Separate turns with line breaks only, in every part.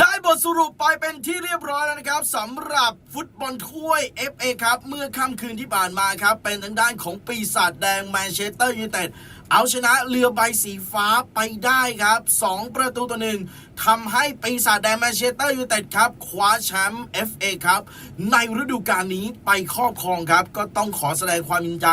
ได้บทสรุปไปเป็นที่เรียบร้อยแล้วนะครับสำหรับฟุตบอลถ้วย FA ครับเมื่อค่ำคืนที่ผ่านมาครับ เป็นทางด้านของปีศาจแดงแมนเชสเตอร์ยูไนเต็ดเอาชนะเรือใบสีฟ้าไปได้ครับ 2 ประตูต่อหนึ่งทำให้ปีศาจแดงแมนเชสเตอร์ยูไนเต็ดครับคว้าแชมป์ FA ครับในฤดูกาลนี้ไปครอบครองครับ ก็ต้องขอแสดงความยินดีใจ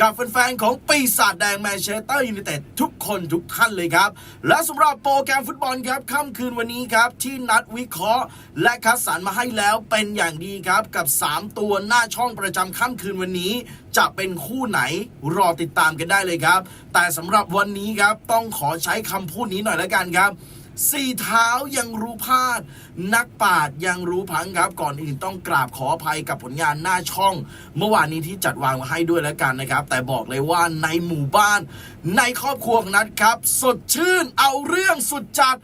กับแฟนๆของปีศาจแดงแมนเชสเตอร์ยูไนเต็ดทุกคนทุกท่านเลยครับ และสำหรับโปรแกรมฟุตบอลครับค่ำคืนวันนี้ครับ ที่นัดวิเคราะห์ และคัดสรรมาให้แล้วเป็นอย่างดีครับกับ 3 ตัวหน้าช่องประจำค่ำคืนวันนี้ จะเป็นคู่ไหนรอติดตามกันได้เลยครับ แต่สำหรับวันนี้ครับต้องขอใช้คำพูดนี้หน่อยแล้วกันครับ สี่เท้ายังรู้พลาด นักปราดยังรู้พังครับ ก่อนอื่นต้องกราบขออภัยกับผลงานหน้าช่อง เมื่อวานนี้ที่จัดวางมาให้ด้วยแล้วกันนะครับ แต่บอกเลยว่าในหมู่บ้าน ในครอบครัวของนัดครับ สดชื่นเอาเรื่องสุดจัด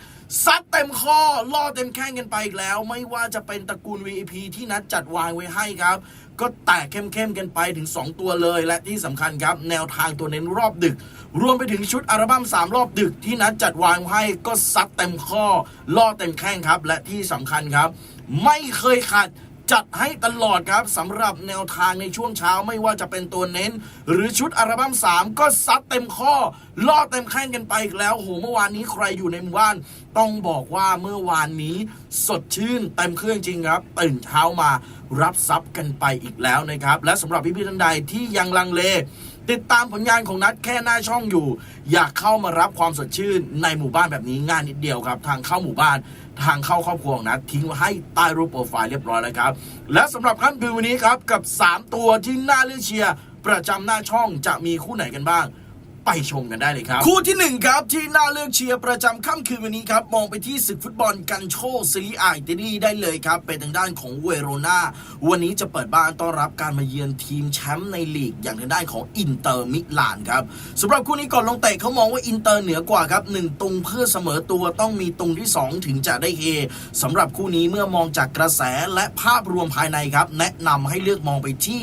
ซัดเต็มข้อล่อเต็มแข้งกันไปอีกแล้ว ไม่ว่าจะเป็นตระกูล VIP ที่นัดจัดวางไว้ให้ครับ ก็แตกเข้มๆกันไปถึง 2 ตัวเลย และที่สำคัญครับ แนวทางตัวเน้นรอบดึก รวมไปถึงชุดอัลบั้ม3 รอบดึก ที่นัดจัดวางให้ก็ซัดเต็มข้อล่อเต็มแข้งครับ และที่สำคัญครับ ไม่เคยขาด จัดให้ตลอดครับสำหรับแนวทางในช่วงเช้าไม่ว่าจะเป็นตัวเน้น หรือชุดอัลบั้ม3 ก็ซัดเต็มข้อ ล่อเต็มแข้งกันไปอีกแล้วโหเมื่อวานนี้ใครอยู่ในหมู่บ้าน ต้องบอกว่าเมื่อวานนี้สดชื่นเต็มเครื่องจริงครับ ตื่นเช้ามารับทรัพย์กันไปอีกแล้วนะครับ และสำหรับพี่ๆท่านใดที่ยังลังเล ติดตามผลงานของนัดแค่หน้าช่องอยู่ อยากเข้ามารับความสดชื่นในหมู่บ้านแบบนี้ง่ายนิดเดียวครับ ทางเข้าหมู่บ้านทางเข้าครอบครัวของนัดทิ้งไว้ให้ใต้รูปโปรไฟล์เรียบร้อยแล้วครับ และสำหรับค่ำคืนวันนี้ครับกับ 3 ตัวที่น่าเลือกเชียร์ประจำหน้าช่องจะมีคู่ไหนกันบ้าง ไปชมกันได้เลยครับ คู่ที่1ครับที่น่าเลือกเชียร์ประจำค่ำคืนวันนี้ครับมองไปที่ศึกฟุตบอลกันโชซีรีอาอิตาลีได้เลยครับ เป็นทางด้านของเวโรนาวันนี้จะเปิดบ้านต้อนรับการมาเยือนทีมแชมป์ในลีกอย่างทางด้านของอินเตอร์มิลานครับสำหรับคู่นี้ก่อนลงเตะเขามองว่าอินเตอร์เหนือกว่าครับหนึ่งตุงเพื่อเสมอตัวต้องมีตุงที่ 2 ถึงจะได้เฮสำหรับคู่นี้เมื่อมองจากกระแสและภาพรวมภายในครับ แนะนำให้เลือกมองไปที่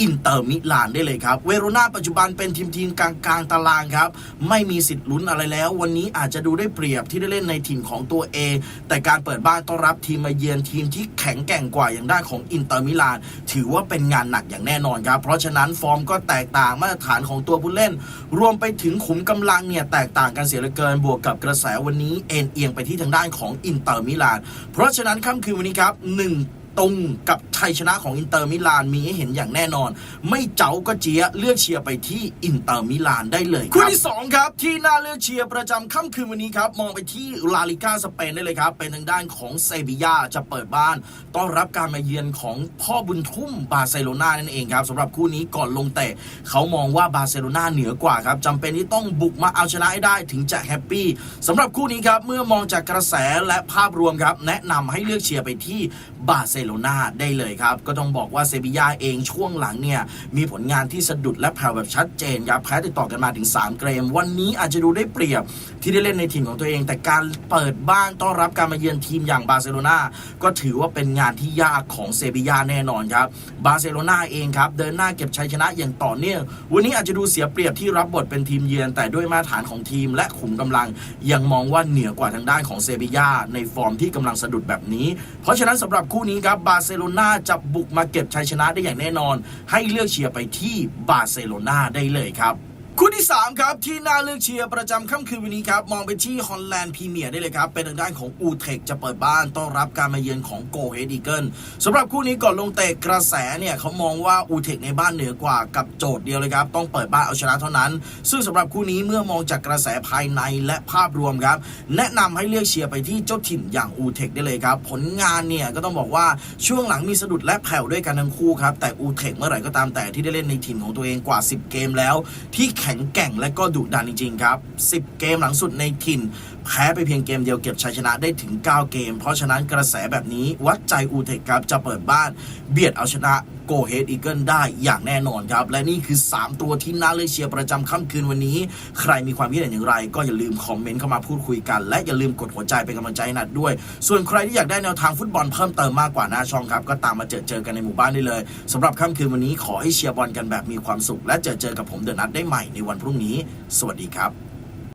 อินเตอร์มิลานได้เลยครับ เวโรนาปัจจุบันเป็นทีมทีมกลางกลางตารางครับ ไม่มีสิทธิ์ลุ้นอะไรแล้ว วันนี้อาจจะดูได้เปรียบที่ได้เล่นในทีมของตัวเอง แต่การเปิดบ้านต้อนรับทีมมาเยือนทีมที่แข็งแกร่งกว่าอย่างด้านของอินเตอร์มิลานถือว่าเป็นงานหนักอย่างแน่นอนครับ เพราะฉะนั้นฟอร์มก็แตกต่างมาตรฐานของตัวผู้เล่น รวมไปถึงขุมกำลังเนี่ยแตกต่างกันเสียเหลือเกินบวกกับกระแสวันนี้เอ็นเอียงไปที่ทางด้านของอินเตอร์มิลานเพราะฉะนั้นค่ำคืนวันนี้ครับหนึ่งตรงกับ ชัยชนะของอินเตอร์มิลานมีให้เห็นอย่างแน่นอน ไม่เจ๋าก็เจียเลือกเชียร์ไปที่อินเตอร์มิลานได้เลยคู่ที่2ครับที่น่าเลือกเชียร์ประจำค่ำคืนวันนี้ครับมองไปที่ลาลิก้าสเปนได้เลยครับ เป็นทางด้านของเซบียาจะเปิดบ้านต้อนรับการมาเยือนของพ่อบุญทุ่มบาร์เซโลนานั่นเองครับสำหรับคู่นี้ก่อนลงเตะเขามองว่าบาร์เซโลนาเหนือกว่าครับจำเป็นที่ต้องบุกมาเอาชนะให้ได้ถึงจะแฮปปี้สำหรับคู่นี้ครับเมื่อมองจากกระแสและภาพรวมครับแนะนำให้เลือกเชียร์ไปที่บาร์เซโลนาได้เลยครับก็ต้องบอกว่าเซบีย่าเองช่วงหลังเนี่ยมีผลงานที่สะดุดและแผ่วแบบชัดเจนครับแพ้ติดต่อกันมาถึง 3 เกม วันนี้อาจจะดูได้เปรียบที่ได้เล่นในทีมของตัวเอง แต่การเปิดบ้านต้อนรับการมาเยือนทีมอย่างบาร์เซโลนาก็ถือว่าเป็นงานที่ยากของเซบีย่าแน่นอนครับบาร์เซโลนาเองครับเดินหน้าเก็บชัยชนะอย่างต่อเนื่องวันนี้อาจจะดูเสียเปรียบที่รับบทเป็นทีมเยือน แต่ด้วยมาตรฐานของทีม และขุมกำลังยังมองว่าเหนือกว่าทางด้านของเซบีย่าในฟอร์มที่กำลังสะดุดแบบนี้ เพราะฉะนั้นสำหรับคู่นี้ครับบาร์เซโลนาจะบุกมาเก็บชัยชนะได้อย่างแน่นอน ให้เลือกเชียร์ไปที่บาร์เซโลนาได้เลยครับ คู่ที่ 3 ครับ ที่น่าเลือกเชียร์ประจำค่ำคืนวันนี้ครับ มองไปที่ฮอลแลนด์พรีเมียร์ได้เลยครับ เป็นทางด้านของอูเทคจะเปิดบ้านต้อนรับการมาเยือนของโกเฮดีเกิลสำหรับคู่นี้ก่อนลงเตะกระแสเนี่ยเขามองว่าอูเทคในบ้านเหนือกว่ากับโจทย์เดียวเลยครับ ต้องเปิดบ้านเอาชนะเท่านั้น ซึ่งสำหรับคู่นี้เมื่อมองจากกระแสภายในและภาพรวมครับ แนะนำให้เลือกเชียร์ไปที่เจ้าถิ่นอย่างอูเทคได้เลยครับผลงานเนี่ยก็ต้องบอกว่าช่วงหลังมีสะดุดและแผ่วด้วยกันทั้งคู่ครับแต่อูเทคเมื่อไหร่ก็ตามแต่ที่ได้เล่นในทีมของตัวเองกว่า 10 เกมแล้วที่แข็งแกร่งและก็ดุดันจริงๆครับ 10 เกมหลังสุดในถิ่น แพ้ไปเพียงเกมเดียวเก็บชัยชนะได้ถึง 9 เกม เพราะฉะนั้นกระแสแบบนี้วัดใจอูเทคครับจะเปิดบ้าน เบียดเอาชนะโกเฮดอีเกิลได้อย่างแน่นอนครับ และนี่คือ 3 ตัวที่น่าเลือกเชียร์ประจำค่ำคืนวันนี้ ใครมีความคิดเห็นอย่างไร ก็อย่าลืมคอมเมนต์เข้ามาพูดคุยกัน และอย่าลืมกดหัวใจเป็นกำลังใจให้นัดด้วย ส่วนใครที่อยากได้แนวทางฟุตบอลเพิ่มเติมมากกว่าหน้าช่องครับก็ตามมาเจอเจอกันในหมู่บ้านได้เลยสำหรับค่ำคืนวันนี้ขอให้เชียร์บอลกันแบบมีความสุข และเจอเจอกับผมเดอะนัดได้ใหม่ในวันพรุ่งนี้ สวัสดีครับ